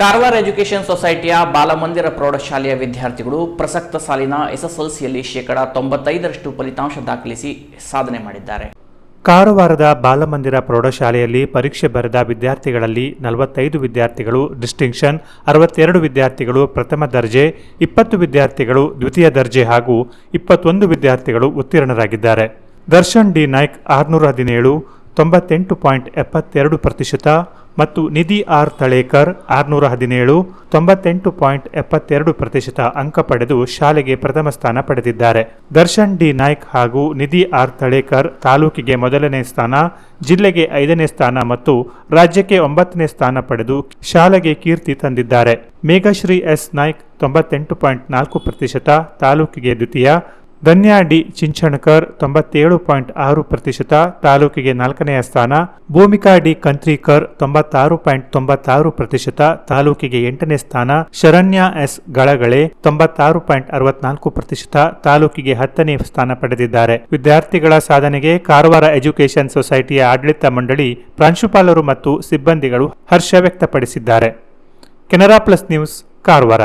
Karwar education ಸೊಸೈಟಿಯ ಬಾಲಮಂದಿರ ಪ್ರೌಢಶಾಲೆಯ ವಿದ್ಯಾರ್ಥಿಗಳು ಪ್ರಸಕ್ತ ಸಾಲಿನ ಎಸ್ಎಸ್ಎಲ್ಸಿಯಲ್ಲಿ ಶೇಕಡಾ ತೊಂಬತ್ತೈದರಷ್ಟು ಫಲಿತಾಂಶ ದಾಖಲಿಸಿ ಸಾಧನೆ ಮಾಡಿದ್ದಾರೆ. ಕಾರವಾರದ ಬಾಲಮಂದಿರ ಪ್ರೌಢಶಾಲೆಯಲ್ಲಿ ಪರೀಕ್ಷೆ ಬರೆದ ವಿದ್ಯಾರ್ಥಿಗಳಲ್ಲಿ ನಲವತ್ತೈದು ವಿದ್ಯಾರ್ಥಿಗಳು ಡಿಸ್ಟಿಂಕ್ಷನ್, ಅರವತ್ತೆರಡು ವಿದ್ಯಾರ್ಥಿಗಳು ಪ್ರಥಮ ದರ್ಜೆ, ಇಪ್ಪತ್ತು ವಿದ್ಯಾರ್ಥಿಗಳು ದ್ವಿತೀಯ ದರ್ಜೆ ಹಾಗೂ ಇಪ್ಪತ್ತೊಂದು ವಿದ್ಯಾರ್ಥಿಗಳು ಉತ್ತೀರ್ಣರಾಗಿದ್ದಾರೆ. ದರ್ಶನ್ ಡಿ ನಾಯ್ಕ್ ಆರುನೂರ ಹದಿನೇಳು, ತೊಂಬತ್ತೆಂಟು ಪಾಯಿಂಟ್ ಎಪ್ಪತ್ತೆರಡು ಪ್ರತಿಶತ ಮತ್ತು ನಿಧಿ ಆರ್ ತಳೇಕರ್ ಆರುನೂರ ಹದಿನೇಳು, ತೊಂಬತ್ತೆಂಟು ಪಾಯಿಂಟ್ ಎಪ್ಪತ್ತೆರಡು ಪ್ರತಿಶತ ಅಂಕ ಪಡೆದು ಶಾಲೆಗೆ ಪ್ರಥಮ ಸ್ಥಾನ ಪಡೆದಿದ್ದಾರೆ. ದರ್ಶನ್ ಡಿ ನಾಯ್ಕ್ ಹಾಗೂ ನಿಧಿ ಆರ್ ತಳೇಕರ್ ತಾಲೂಕಿಗೆ ಮೊದಲನೇ ಸ್ಥಾನ, ಜಿಲ್ಲೆಗೆ ಐದನೇ ಸ್ಥಾನ ಮತ್ತು ರಾಜ್ಯಕ್ಕೆ ಒಂಬತ್ತನೇ ಸ್ಥಾನ ಪಡೆದು ಶಾಲೆಗೆ ಕೀರ್ತಿ ತಂದಿದ್ದಾರೆ. ಮೇಘಶ್ರೀ ಎಸ್ ನಾಯ್ಕ್ ತೊಂಬತ್ತೆಂಟು ಪಾಯಿಂಟ್ ನಾಲ್ಕು ಪ್ರತಿಶತ, ತಾಲೂಕಿಗೆ ದ್ವಿತೀಯ ಧನ್ಯಾ ಡಿ ಚಿಂಚಣಕರ್ ತೊಂಬತ್ತೇಳು ಪಾಯಿಂಟ್ ಆರು ಪ್ರತಿಶತ, ತಾಲೂಕಿಗೆ ನಾಲ್ಕನೆಯ ಸ್ಥಾನ. ಭೂಮಿಕಾ ಡಿ ಕಂತ್ರಿಕರ್ ತೊಂಬತ್ತಾರು ಪಾಯಿಂಟ್ ತೊಂಬತ್ತಾರು ಪ್ರತಿಶತ, ತಾಲೂಕಿಗೆ ಎಂಟನೇ ಸ್ಥಾನ. ಶರಣ್ಯ ಎಸ್ ಗಳಗಳೆ ತೊಂಬತ್ತಾರು ಪಾಯಿಂಟ್ ಅರವತ್ನಾಲ್ಕು ಪ್ರತಿಶತ, ತಾಲೂಕಿಗೆ ಹತ್ತನೇ ಸ್ಥಾನ ಪಡೆದಿದ್ದಾರೆ. ವಿದ್ಯಾರ್ಥಿಗಳ ಸಾಧನೆಗೆ ಕಾರವಾರ ಎಜುಕೇಷನ್ ಸೊಸೈಟಿಯ ಆಡಳಿತ ಮಂಡಳಿ ಪ್ರಾಂಶುಪಾಲರು ಮತ್ತು ಸಿಬ್ಬಂದಿಗಳು ಹರ್ಷ ವ್ಯಕ್ತಪಡಿಸಿದ್ದಾರೆ. Canara plus news, Karwar.